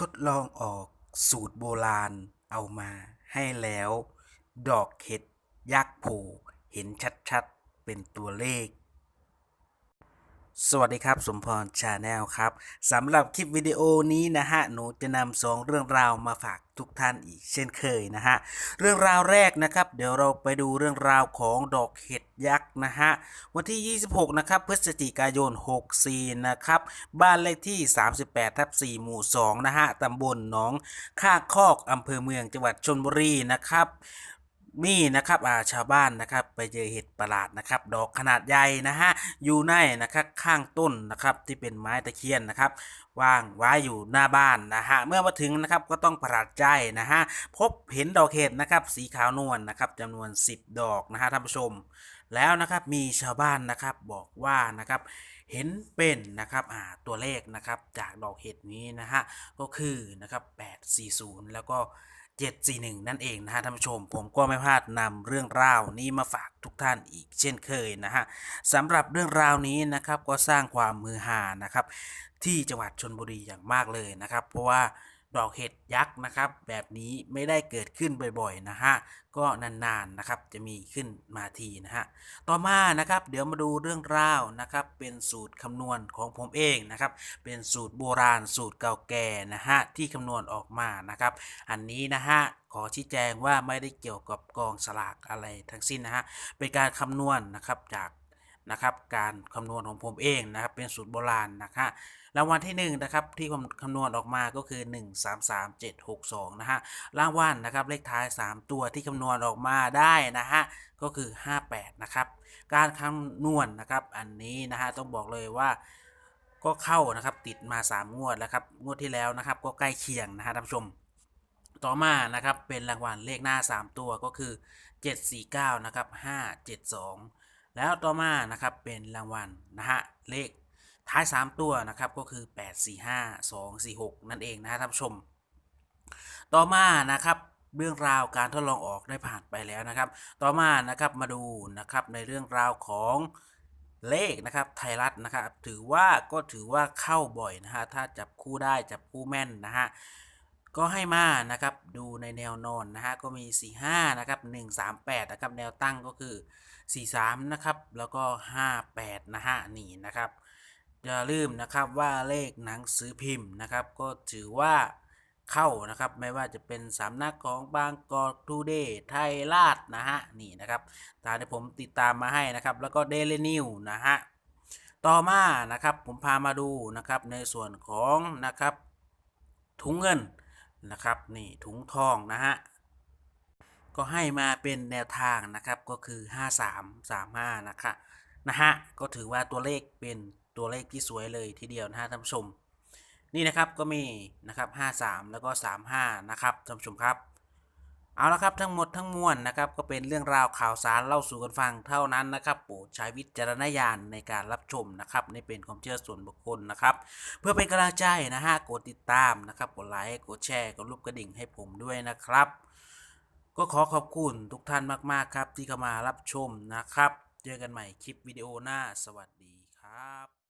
ทดลองออกสูตรโบราณเอามาให้แล้ว ดอกเห็ดยักษ์โผเห็นชัดๆ เป็นตัวเลข สวัสดีครับ สมพรชาแนลครับสำหรับคลิปวิดีโอนี้นะฮะหนูจะนำสองเรื่องราวมาฝากทุกท่านอีกเช่นเคยนะฮะเรื่องราวแรกนะครับ เดี๋ยวเราไปดูเรื่องราวของดอกเห็ดยักษ์นะฮะวันที่ 26 นะครับพฤศจิกายน 64 นะครับ บ้านเลขที่ 38 ทับ 4 หมู่ 2 นะฮะตำบลหนองค่าคอกอำเภอเมืองจังหวัดชลบุรีนะครับ มีนะครับอาชาวบ้านนะครับไปเจอเห็ดประหลาดนะครับ ดอกขนาดใหญ่นะฮะอยู่ในนะครับข้างต้นนะครับที่เป็นไม้ตะเคียนนะครับวางไว้อยู่หน้าบ้านนะฮะเมื่อมาถึงนะครับก็ต้องประหลาดใจนะฮะพบเห็นดอกเห็ดนะครับสีขาวนวลนะครับจำนวน 10 ดอกนะฮะท่านผู้ชม แล้วนะครับมีชาวบ้านนะครับบอกว่านะครับเห็นเป็นนะครับอ่าตัวเลขนะครับจากดอกเห็ดนี้นะฮะก็คือนะครับ840 แล้วก็ 741 นั่นเองนะฮะท่านผู้ชม ผมก็ไม่พลาดนำเรื่องราวนี้มาฝากทุกท่านอีกเช่นเคยนะฮะสำหรับเรื่องราวนี้นะครับก็สร้างความมือหานะครับที่จังหวัดชนบุรีอย่างมากเลยนะครับ เพราะว่า ดอกเห็ดยักษ์นะครับ แบบนี้ไม่ได้เกิดขึ้นบ่อยๆนะฮะก็นานๆนะครับจะมีขึ้นมาทีนะฮะต่อมานะครับเดี๋ยวมาดูเรื่องราวนะครับเป็นสูตรคำนวณของผมเองนะครับเป็นสูตรโบราณสูตรเก่าแก่นะฮะที่คำนวณออกมานะครับ อันนี้นะฮะขอชี้แจงว่าไม่ได้เกี่ยวกับกองสลากอะไรทั้งสิ้นนะฮะเป็นการคำนวณนะครับจาก นะครับ การคำนวณของผมเองนะครับ เป็นสูตรโบราณนะคะรางวัลที่หนึ่งนะครับที่คำคำนวณออกมาก็คือ 1 3 3 7 6 2 นะฮะรางวัลนะครับเลขท้าย 3 ตัวที่คำนวณออกมาได้นะฮะก็คือ 58 นะครับ การคำนวณนะครับอันนี้นะฮะต้องบอกเลยว่าก็เข้านะครับติดมา 3 งวดแล้วครับงวดที่แล้วนะครับ ก็ใกล้เคียงนะฮะท่านผู้ชม ต่อมานะครับเป็นรางวัลเลขหน้า 3 ตัวก็คือ 749 นะครับ 572 แล้วต่อมานะครับเป็นรางวัลนะฮะเลขท้าย 3 ตัวนะครับก็คือ 845 246 นั่นเองนะฮะท่านผู้ชม ต่อมานะครับเรื่องราวการทดลองออกได้ผ่านไปแล้วนะครับ ต่อมานะครับมาดูนะครับในเรื่องราวของเลขนะครับไทยรัฐนะครับถือว่าก็ถือว่าเข้าบ่อยนะฮะถ้าจับคู่ได้จับคู่แม่นนะฮะก็ให้มานะครับดู ในแนวนอนนะฮะก็มี 45 นะครับ 138 นะครับ แนวตั้งก็คือ 43 นะครับ แล้วก็ 58 นะฮะนี่นะครับ อย่าลืมนะครับว่าเลขหนังสือพิมพ์นะครับ ก็ถือว่าเข้านะครับ ไม่ว่าจะเป็นสำนักของบางกอกทูเดย์ไทยราชนะฮะนี่นะครับตามที่ผมติดตามมาให้นะครับ แล้วก็เดลินิวนะฮะต่อมานะครับผมพามาดูนะครับในส่วนของนะครับถุงเงิน นะครับนี่ถุงทองนะฮะก็ให้มาเป็นแนวทางนะครับก็คือ 5335นะครับนะฮะก็ถือว่าตัวเลขเป็นตัวเลขที่สวยเลยทีเดียวนะฮะท่านผู้ชม นี่นะครับก็มีนะครับ53 แล้วก็ 35 นะครับท่านผู้ชมครับ เอาละครับทั้งหมดทั้งมวลนะครับก็เป็นเรื่องราวข่าวสารเล่าสู่กันฟังเท่านั้นนะครับโปรดใช้วิจารณญาณในการรับชมนะครับนี่เป็นความเชื่อส่วนบุคคลนะครับเพื่อเป็นกำลังใจนะฮะกดติดตามนะครับกดไลค์กดแชร์กดรูปกระดิ่งให้ผมด้วยนะครับ ก็ขอขอบคุณทุกท่านมากๆครับที่เข้ามารับชมนะครับ เจอกันใหม่คลิปวิดีโอหน้าสวัสดีครับ